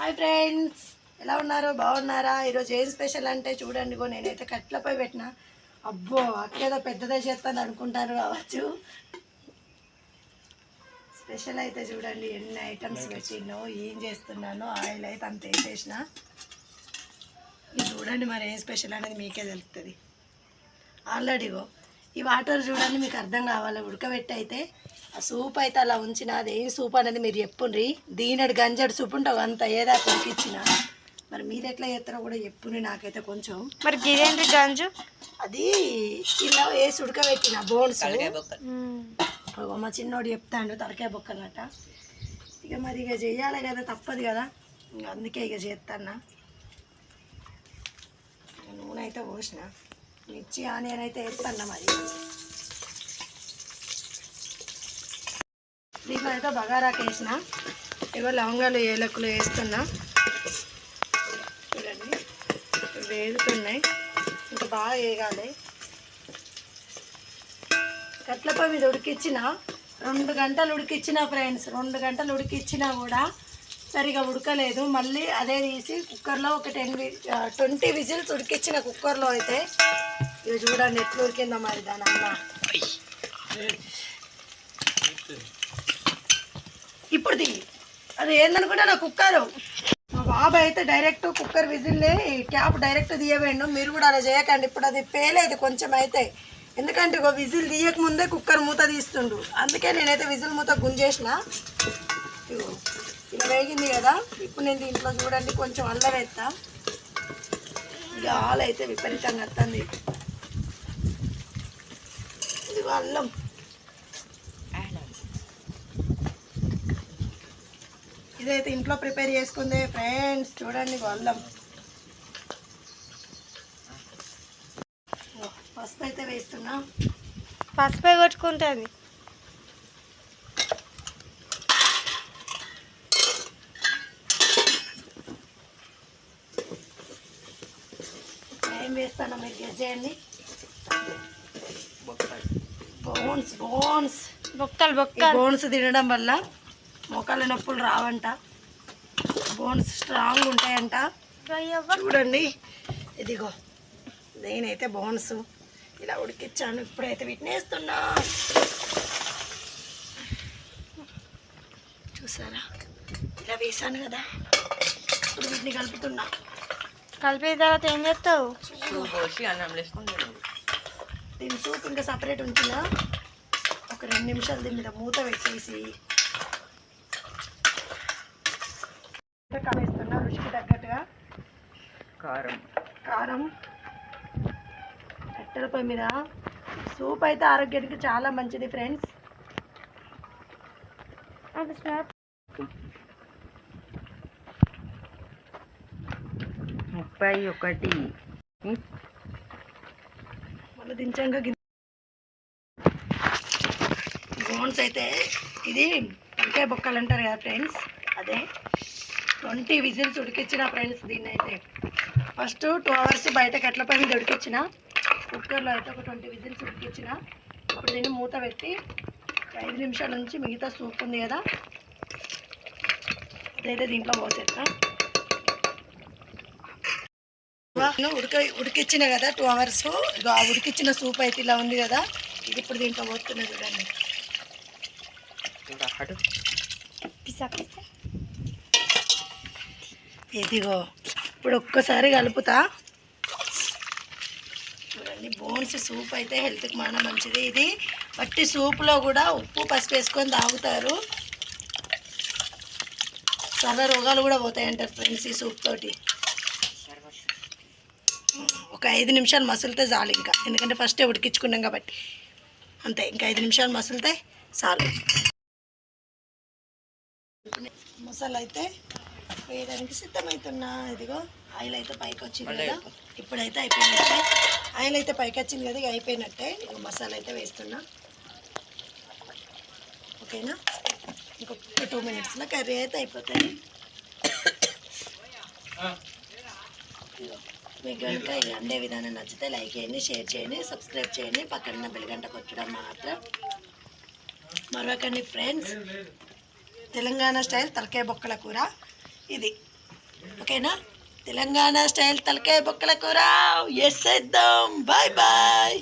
Hi friends. ఎలా ఉన్నారు? బాగున్నారా? ఈరోజు ఏం స్పెషల్ అంటే చూడండి గో నేనైతే కట్లపై పెట్టిన. అబ్బో అక్కేదో పెద్దదే చేస్తాను అనుకుంటారు కావచ్చు. స్పెషల్ అయితే చూడండి ఎన్ని ఐటమ్స్ పెట్టినో ఏం చేస్తున్నానో ఆయిల్ అయితే అంత వేసేసిన. ఇది చూడండి మరి ఏం స్పెషల్ అనేది మీకే తెలుస్తుంది ఆల్రెడీగో ఈ వాటర్ చూడండి మీకు అర్థం కావాలి? ఉడకబెట్టి అయితే ఆ సూప్ అయితే అలా ఉంచిన అది ఏం సూప్ అనేది మీరు చెప్పుండ్రి. దీనడు గంజడు సూప్ ఉంటావు అంత ఏదా ఉడికిచ్చిన మరి మీరు ఎట్లా చేస్తారో కూడా చెప్పుండ్రి నాకైతే కొంచెం. మరి గిరేంద్ర గంజు? అది ఇలా వేసి ఉడకబెట్టిన బోన్స్. మా చిన్నోడు చెప్తాడు తలకాయ బొక్కనట ఇక మరి ఇక చెయ్యాలి కదా తప్పదు కదా. అందుకే ఇక చేస్తానా నూనె అయితే పోసిన. మిర్చి ఆనియన్ అయితే వేస్తాను మరి. దీంట్లో అయితే బగారాకు వేసిన. ఇగో లవంగాలు ఏలకులు వేస్తున్నా. చూడండి ఇవి వేగుతున్నాయి. ఇంకా బాగా వేగాలి. కట్లపై మీద ఉడికిచ్చిన రెండు గంటలు ఉడికిచ్చిన ఫ్రెండ్స్ రెండు గంటలు ఉడికిచ్చినా కూడా సరిగా ఉడకలేదు. మళ్ళీ అదే తీసి కుక్కర్లో ఒక టెన్ ట్వంటీ విజిల్స్ ఉడికిచ్చిన కుక్కర్లో అయితే ఇవి చూడండి ఎట్లా ఉడికిందో మరి దాని అన్న ఇప్పుడు ది అది ఏందనుకుంటే నా కుక్కరు? మా బాబు అయితే డైరెక్ట్ కుక్కర్ విజిల్ని క్యాప్ డైరెక్ట్ తీయవేయండు మీరు కూడా అలా చేయకండి. ఇప్పుడు అది పేలేదు కొంచెం అయితే. ఎందుకంటే ఇగో విజిల్ తీయక ముందే కుక్కర్ మూత తీస్తుండు. అందుకే నేనైతే విజిల్ మూత గుంజేసిన. ఇలా వేగింది కదా. ఇప్పుడు నేను దీంట్లో చూడండి కొంచెం అల్లం వేస్తా. ఇక ఆలు అయితే విపరీతంగా వస్తుంది ఇది అల్లం. ఇదైతే ఇంట్లో ప్రిపేర్ చేసుకుందే ఫ్రెండ్స్. చూడండి అల్లం పసుపు అయితే వేస్తున్నా. పసుపై కొట్టుకుంటుంది. ఏం వేస్తానో మీరు గెస్ చేయండి. Bones bones. బొక్కలు ఈ బొక్కలు. బోన్స్ తినడం వల్ల మోకాళ్ళ నొప్పులు రావంట. బోన్స్ స్ట్రాంగ్ ఉంటాయంట. చూడండి. ఇదిగో నేనైతే బోన్స్ ఇలా ఉడికిచ్చాను. ఇప్పుడైతే వీటిని వేస్తున్నా చూసారా? ఇలా వేసాను కదా. ఇప్పుడు వీటిని కలుపుతున్నా. కలిపిన తర్వాత ఏం చేస్తావు? దీని సూప్ ఇంకా సపరేట్ ఉంచిన ఒక రెండు నిమిషాలు దీని మీద మూత పెట్టేసి వేస్తున్నా రుచికి తగ్గట్టుగా కారం. కారం. కట్టెల పొయ్యి మీద. సూప్ అయితే ఆరోగ్యానికి చాలా మంచిది ఫ్రెండ్స్. ముప్పై ఒకటి. మళ్ళీ దించాక బోన్స్ అయితే ఇది తలకాయ బొక్కలు అంటారు కదా ఫ్రెండ్స్ అదే. ట్వంటీ విజిల్స్ ఉడికిచ్చిన ఫ్రెండ్స్ దీన్ని అయితే ఫస్ట్ టూ అవర్స్ బయట కట్ల పై మీద ఉడికిచ్చిన. కుక్కర్లో అయితే ఒక ట్వంటీ విజిల్స్ ఉడికిచ్చిన. ఇప్పుడు దీన్ని మూత పెట్టి ఐదు నిమిషాల నుంచి మిగతా సూప్ ఉంది కదా అదైతే దీంట్లో పోసేస్తా ఉడక ఉడికిచ్చిన కదా టూ అవర్స్. ఆ ఉడికిచ్చిన సూప్ అయితే ఇలా ఉంది కదా ఇది ఇప్పుడు దీంట్లో పోతున్నా చూడండి. పిసా పిసా. ఇదిగో ఇప్పుడు ఒక్కసారి కలుపుతా. చూడండి బోన్స్ సూప్ అయితే హెల్త్కి మన మంచిది ఇది. వట్టి సూప్లో కూడా ఉప్పు పసుపు వేసుకొని తాగుతారు. సర్వ రోగాలు కూడా పోతాయి అంటారు ఫ్రెండ్స్ ఈ సూప్ తోటి. ఒక ఐదు నిమిషాలు మసులితే చాలు ఇంకా. ఎందుకంటే ఫస్టే ఉడికించుకున్నాం కాబట్టి. అంతే ఇంకా ఐదు నిమిషాలు మసులితే చాలు. మసాలా అయితే వేయడానికి సిద్ధమవుతున్నా ఇదిగో ఆయిల్ అయితే పైకి వచ్చింది కదా. ఇప్పుడైతే అయిపోయినట్టే. ఆయిల్ అయితే పైకి వచ్చింది కదా ఇక అయిపోయినట్టే. ఇక మసాలా అయితే వేస్తున్నా. ఓకేనా? ఇంకొక టూ మినిట్స్లో కర్రీ అయితే అయిపోతుంది. మీకు కనుక ఈ అండే విధానం నచ్చితే లైక్ చేయండి షేర్ చేయండి సబ్స్క్రైబ్ చేయండి. పక్కన బెల్ గంట కొట్టడం మాత్రం మరొకండి ఫ్రెండ్స్ తెలంగాణ స్టైల్ తలకాయ బొక్కల కూర. ఇది. ఓకేనా? తెలంగాణ స్టైల్ తలకాయ బొక్కల కూర. Yes bye bye